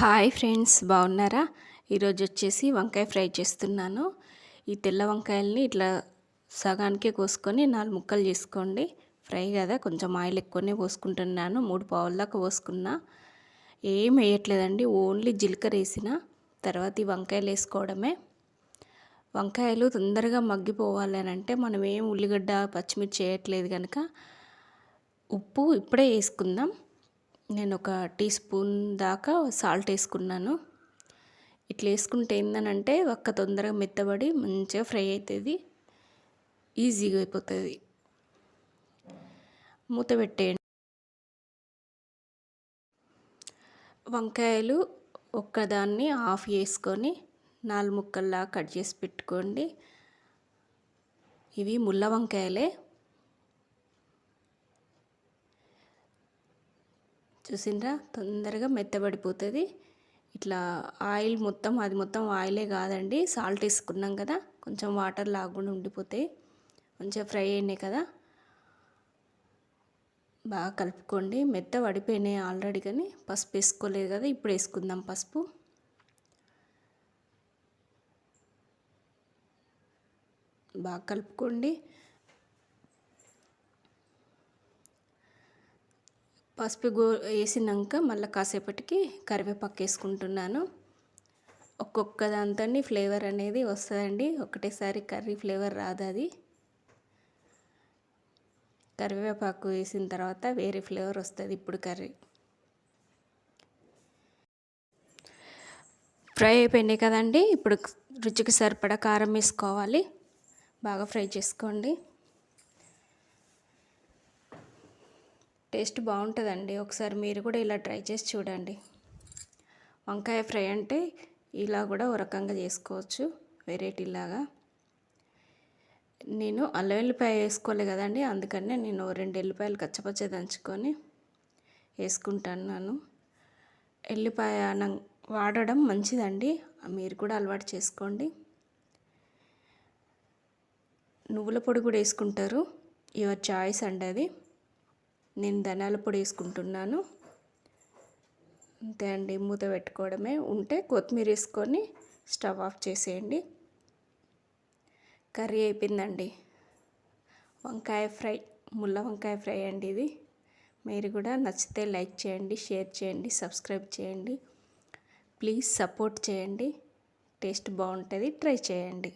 Hi friends బాగున్నారా? ఈరోజు వచ్చేసి వంకాయ ఫ్రై చేస్తున్నాను. ఈ తెల్ల వంకాయల్ని ఇట్లా సగానికే కోసుకొని నాలుగు ముక్కలు చేసుకోండి. ఫ్రై కదా కొంచెం ఆయిల్ ఎక్కువనే పోసుకుంటున్నాను. మూడు పావుల దాకా పోసుకున్నా. ఏం వేయట్లేదండి ఓన్లీ జీలకర్ర వేసిన. తర్వాత ఈ వంకాయలు వేసుకోవడమే. వంకాయలు తొందరగా మగ్గిపోవాలి అని అంటే మనం ఏం ఉల్లిగడ్డ పచ్చిమిర్చి చేయట్లేదు కనుక. ఉప్పు ఇప్పుడే వేసుకుందాం. నేను ఒక టీ స్పూన్ దాకా సాల్ట్ వేసుకున్నాను. ఇట్లా వేసుకుంటే ఏందనంటే ఒక్క తొందరగా మెత్తబడి మంచిగా ఫ్రై అవుతుంది ఈజీగా అయిపోతుంది. మూత పెట్టేయండి. వంకాయలు ఒక్కదాన్ని ఆఫ్ చేసుకొని నాలుగు ముక్కల్లా కట్ చేసి పెట్టుకోండి. ఇవి ముల్ల వంకాయలే. చూసిండ్రా? తొందరగా మెత్తబడిపోతుంది. ఇట్లా ఆయిల్ మొత్తం అది మొత్తం ఆయిలే కాదండి. సాల్ట్ వేసుకున్నాం కదా కొంచెం వాటర్ లాగకుండా ఉండిపోతాయి. మంచిగా ఫ్రై అయినాయి కదా. బాగా కలుపుకోండి. మెత్త పడిపోయినాయి ఆల్రెడీ కానీ. పసుపు వేసుకోలేదు కదా ఇప్పుడు వేసుకుందాం పసుపు. బాగా కలుపుకోండి. పసుపు గో వేసినాక మళ్ళీ కాసేపటికి కరివేపాకు వేసుకుంటున్నాను. ఒక్కొక్క దాంతో ఫ్లేవర్ అనేది వస్తుందండి. ఒకటేసారి కర్రీ ఫ్లేవర్ రాదు అది. కరివేపాకు వేసిన తర్వాత వేరే ఫ్లేవర్ వస్తుంది ఇప్పుడు కర్రీ. ఫ్రై అయిపోయినాయి కదండి. ఇప్పుడు రుచికి సరిపడా కారం వేసుకోవాలి. బాగా ఫ్రై చేసుకోండి. టేస్ట్ బాగుంటుందండి. ఒకసారి మీరు కూడా ఇలా ట్రై చేసి చూడండి. వంకాయ ఫ్రై అంటే ఇలా కూడా ఒక రకంగా చేసుకోవచ్చు. వెరైటీలాగా. నేను అల్లం ఎల్లిపాయ వేసుకోలే కదండి. అందుకనే నేను రెండు ఎల్లిపాయలు కచ్చపచ్చ దంచుకొని వేసుకుంటున్నాను ఎల్లిపాయ వాడడం మంచిదండి. మీరు కూడా అలవాటు చేసుకోండి. నువ్వుల పొడి కూడా వేసుకుంటారు. యువర్ చాయిస్ అండి అది. నేను ధనాల పొడి వేసుకుంటున్నాను. అంతే అండి మూత పెట్టుకోవడమే. ఉంటే కొత్తిమీర వేసుకొని స్టవ్ ఆఫ్ చేసేయండి. కర్రీ అయిపోయిందండి. వంకాయ ఫ్రై ముల్ల వంకాయ ఫ్రై అండి ఇది. మీరు కూడా నచ్చితే లైక్ చేయండి షేర్ చేయండి సబ్స్క్రైబ్ చేయండి. ప్లీజ్ సపోర్ట్ చేయండి. టేస్ట్ బాగుంటుంది ట్రై చేయండి.